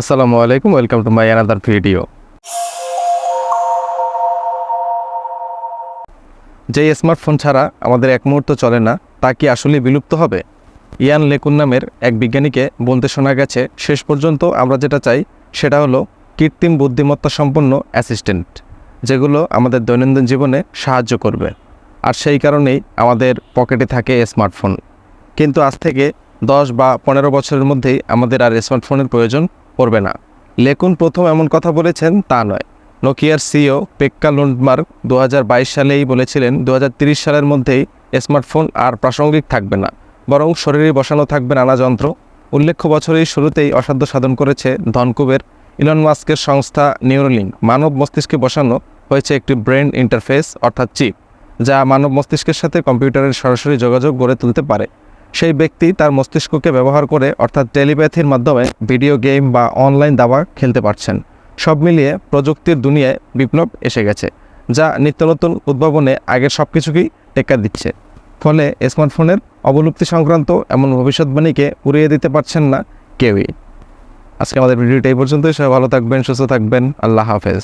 আসসালামু আলাইকুম, welcome to my another video. যে স্মার্টফোন ছাড়া আমাদের এক মুহূর্ত চলে না, তা কি আসলে বিলুপ্ত হবে? ইয়ান লেকুন নামের এক বিজ্ঞানীকে বলতে শোনা গেছে, শেষ পর্যন্ত আমরা যেটা চাই, সেটা হলো কৃত্রিম বুদ্ধিমত্তা সম্পন্ন অ্যাসিস্ট্যান্ট, যেগুলো আমাদের দৈনন্দিন জীবনে সাহায্য করবে। আর সেই কারণেই আমাদের পকেটে থাকে স্মার্টফোন। কিন্তু আজ থেকে দশ বা পনেরো বছরের মধ্যেই আমাদের আর স্মার্টফোনের প্রয়োজন পড়বে না। লেকুন প্রথম এমন কথা বলেছেন তা নয়। নোকিয়ার সিও পেক্কা লুন্ডমার্ক দু হাজার বাইশ সালেই বলেছিলেন দু সালের মধ্যেই স্মার্টফোন আর প্রাসঙ্গিক থাকবে না, বরং শরীরে বসানো থাকবে নানা যন্ত্র। উল্লেখ্য, বছরের শুরুতেই অসাধ্য সাধন করেছে ধনকুবের ইলন মাস্কের সংস্থা নিউরোলিঙ্ক মানব মস্তিষ্কে বসানো হয়েছে একটি ব্রেন ইন্টারফেস, অর্থাৎ চিপ, যা মানব মস্তিষ্কের সাথে কম্পিউটারের সরাসরি যোগাযোগ গড়ে তুলতে পারে। সেই ব্যক্তি তার মস্তিষ্ককে ব্যবহার করে অর্থাৎ টেলিপ্যাথির মাধ্যমে ভিডিও গেম বা অনলাইন দাবা খেলতে পারছেন। সব মিলিয়ে প্রযুক্তির দুনিয়ায় বিপ্লব এসে গেছে, যা নিত্য নতুন উদ্ভাবনে আগের সব কিছুকেই টেক্কা দিচ্ছে। ফলে স্মার্টফোনের অবলুপ্তি সংক্রান্ত এমন ভবিষ্যৎবাণীকে উড়িয়ে দিতে পারছেন না কেউই। আজকে আমাদের ভিডিওটা এই পর্যন্তই। সবাই ভালো থাকবেন, সুস্থ থাকবেন। আল্লাহ হাফেজ।